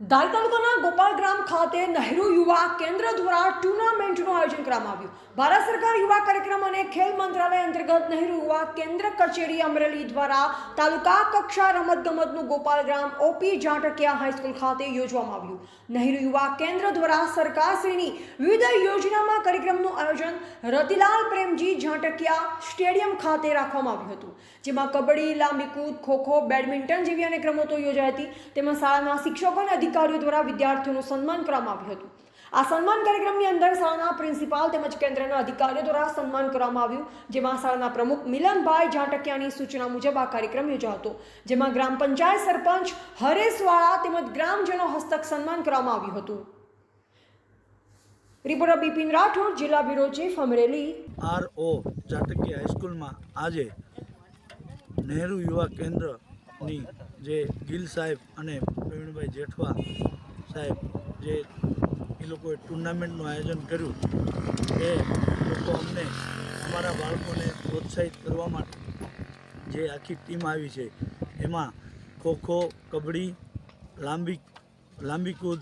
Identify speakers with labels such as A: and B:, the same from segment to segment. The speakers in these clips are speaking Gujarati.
A: ધારી તાલુકાના ગોપાલગ્રામ ખાતે નહેરુ યુવા કેન્દ્ર દ્વારા ટુર્નામેન્ટનું આયોજન કરવામાં આવ્યું. ભારત સરકાર યુવા કાર્યક્રમ અને ખેલ મંત્રાલય અંતર્ગત નહેરુ યુવા કેન્દ્ર કચેરી અમરેલી દ્વારા તાલુકા કક્ષા રમતગમતનું Gopalgram OP Jatakiya high school ખાતે યોજવામાં આવ્યું. નહેરુ યુવા કેન્દ્ર દ્વારા સરકારશ્રીની વિવિધ યોજનામાં કાર્યક્રમનું આયોજન રતિલાલ પ્રેમજી જાટકિયા સ્ટેડિયમ ખાતે રાખવામાં આવ્યું હતું. જેમાં કબડ્ડી, લાંબી કૂદ, ખોખો, બેડમિન્ટન જેવી અનેક રમતો યોજાઈ હતી. તેમાં શાળાના શિક્ષકો અને અધિકારીઓ દ્વારા વિદ્યાર્થીઓનું સન્માન કરવામાં આવ્યું હતું. આ સન્માન કાર્યક્રમની અંદર શાળાના પ્રિન્સિપાલ તેમજ કેન્દ્રના અધિકારીઓ દ્વારા સન્માન કરવામાં આવ્યું, જેમાં શાળાના પ્રમુખ મિલનભાઈ જાટકિયાની સૂચના મુજબ આ કાર્યક્રમ યોજાયો જેમાં ગ્રામ પંચાયત સરપંચ હરેશવાળા તેમજ ગ્રામજનો હસ્તક સન્માન કરવામાં આવ્યું હતું. રિપોર્ટર બિપિન રાઠોડ, જિલ્લા bureau chief Amreli.
B: R O Jatki હાઈસ્કૂલમાં આજે નહેરુ યુવા કેન્દ્રની જે ગિલ સાહેબ અને પ્રવીણભાઈ જેઠવા સાહેબ જે એ લોકોએ ટુર્નામેન્ટનું આયોજન કર્યું, એ લોકો અમને અમારા બાળકોને પ્રોત્સાહિત કરવા માટે જે આખી ટીમ આવી છે, એમાં ખોખો કબડ્ડી, લાંબી લાંબી કૂદ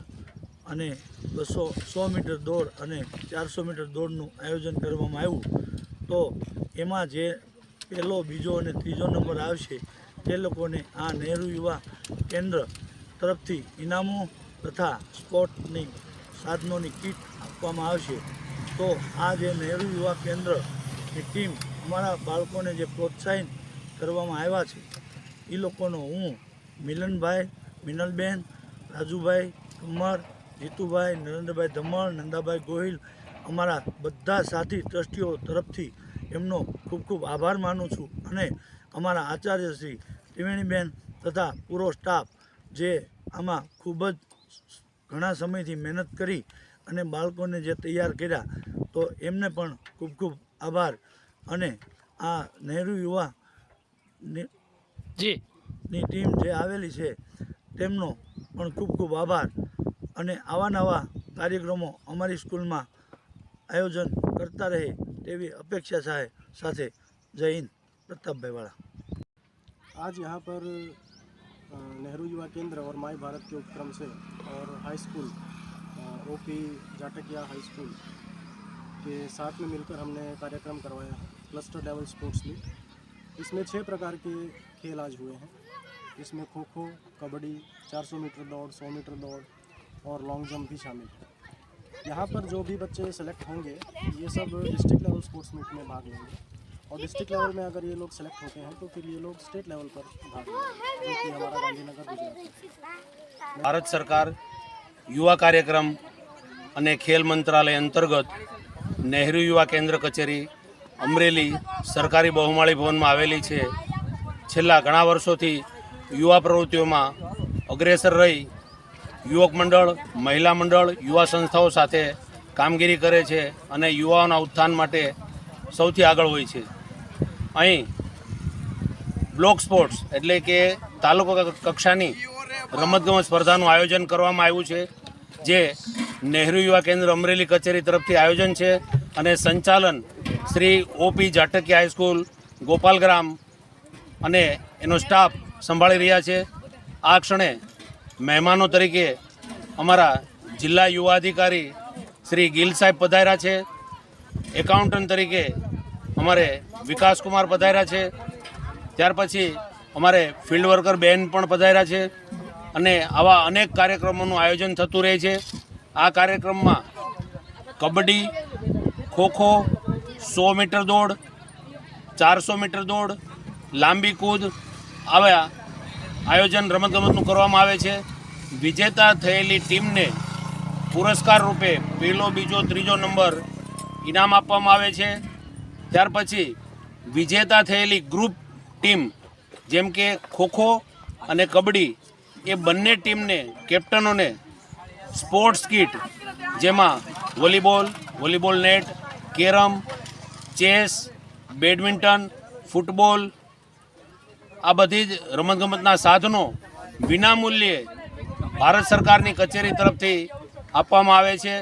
B: અને બસો, સો મીટર દોડ અને ચારસો મીટર દોડનું આયોજન કરવામાં આવ્યું. તો એમાં જે પહેલો, બીજો અને ત્રીજો નંબર આવશે તે લોકોને આ નહેરુ યુવા કેન્દ્ર તરફથી ઇનામો તથા સ્પોર્ટની સાધનોની કીટ આપવામાં આવશે. તો આ જે નહેરુ યુવા કેન્દ્રની ટીમ અમારા બાળકોને જે પ્રોત્સાહન કરવામાં આવ્યા છે એ લોકોનો હું મિલનભાઈ, મિનલબેન, રાજુભાઈ કુમાર, જીતુભાઈ, નરેન્દ્રભાઈ ધમણ, નંદાભાઈ ગોહિલ, અમારા બધા સાથી ટ્રસ્ટીઓ તરફથી એમનો ખૂબ ખૂબ આભાર માનું છું અને અમારા આચાર્ય શ્રી ત્રિવેણીબેન તથા પૂરો સ્ટાફ જે આમાં ખૂબ જ ઘણા સમયથી મહેનત કરી અને બાળકોને જે તૈયાર કર્યા તો એમને પણ ખૂબ ખૂબ આભાર. અને આ નહેરુ યુવા ની- ની ટીમ જે આવેલી છે તેમનો પણ ખૂબ ખૂબ આભાર. અને આવા નવા કાર્યક્રમો અમારી સ્કૂલમાં આયોજન કરતા રહે. એવી अपेक्षा साहे साथ जय हिंद प्रताप भाई वाला
C: आज यहाँ पर नेहरू युवा केंद्र और माई भारत के उपक्रम से और high school O P Jatakiya high school के साथ में मिलकर हमने कार्यक्रम करवाया क्लस्टर लेवल स्पोर्ट्स लीग। इसमें छः प्रकार के खेल आज हुए हैं। इसमें खो खो कबड्डी 400 मीटर दौड़ 100 मीटर दौड़ और लॉन्ग जंप भी शामिल है। यहाँ पर जो भी बच्चे सेलेक्ट होंगे ये सब डिस्ट्रिक्ट लेवल स्पोर्ट्स मीट में भाग लेंगे और डिस्ट्रिक्ट लेवल में अगर ये लोग सेलेक्ट होते हैं तो फिर ये लोग स्टेट लेवल पर भाग लेंगे जो कि हमारा गांधीनगर गुजरात है
D: ભારત સરકાર યુવા કાર્યક્રમ અને ખેલ મંત્રાલય અંતર્ગત નહેરુ યુવા કેન્દ્ર કચેરી અમરેલી સરકારી બહુમાળી ભવનમાં આવેલી છે છેલ્લા ઘણા વર્ષોથી યુવા પ્રવૃત્તિઓમાં અગ્રેસર રહી યુવક મંડળ, મહિલા મંડળ, યુવા સંસ્થાઓ સાથે કામગીરી કરે છે અને યુવાઓના ઉત્થાન માટે સૌથી આગળ હોય છે. અહીં બ્લોક સ્પોર્ટ્સ એટલે કે તાલુકા કક્ષાની રમતગમત સ્પર્ધાનું આયોજન કરવામાં આવ્યું છે, જે નહેરુ યુવા કેન્દ્ર અમરેલી કચેરી તરફથી આયોજન છે અને સંચાલન Shri OP Jataki high school Gopalgram અને એનો સ્ટાફ સંભાળી રહ્યા છે. આ ક્ષણે મહેમાનો તરીકે અમારા જિલ્લા યુવા અધિકારી શ્રી ગિલ સાહેબ પધાર્યા છે. એકાઉન્ટન્ટ તરીકે અમારે વિકાસકુમાર પધાર્યા છે. ત્યાર પછી અમારે ફિલ્ડ વર્કર બેન પણ પધાર્યા છે અને આવા અનેક કાર્યક્રમોનું આયોજન થતું રહે છે. આ કાર્યક્રમમાં કબડ્ડી, ખોખો, સો મીટર દોડ, ચારસો મીટર દોડ, લાંબી કૂદ, આવા આયોજન રમતગમતનું કરવામાં આવે છે. વિજેતા થયેલી ટીમને પુરસ્કાર રૂપે પહેલો, બીજો, ત્રીજો નંબર ઇનામ આપવામાં આવે છે. ત્યાર પછી વિજેતા થયેલી ગ્રુપ ટીમ જેમ કે ખોખો અને કબડ્ડી એ બંને ટીમને, કેપ્ટનોને સ્પોર્ટ્સ કિટ જેમાં volleyball volleyball net, carrom, chess, badminton, football આ બધી જ રમતગમતના સાધનો વિનામૂલ્યે ભારત સરકારની કચેરી તરફથી આપવામાં આવે છે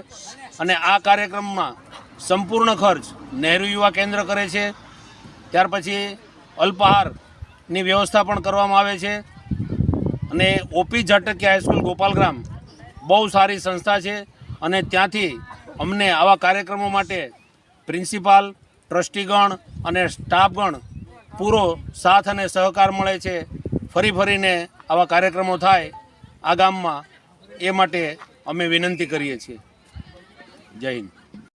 D: અને આ કાર્યક્રમમાં સંપૂર્ણ ખર્ચ નહેરુ યુવા કેન્દ્ર કરે છે. ત્યાર પછી અલ્પાહારની વ્યવસ્થા પણ કરવામાં આવે છે. અને ઓપી ઝટકી હાઈસ્કૂલ ગોપાલગ્રામ બહુ સારી સંસ્થા છે અને ત્યાંથી અમને આવા કાર્યક્રમો માટે પ્રિન્સિપાલ, ટ્રસ્ટીગણ અને સ્ટાફગણ પૂરો સાથ અને સહકાર મળે છે. ફરી ફરીને આવા કાર્યક્રમો થાય આ ગામમાં, એ માટે અમે વિનંતી કરીએ છીએ. જય હિન્દ.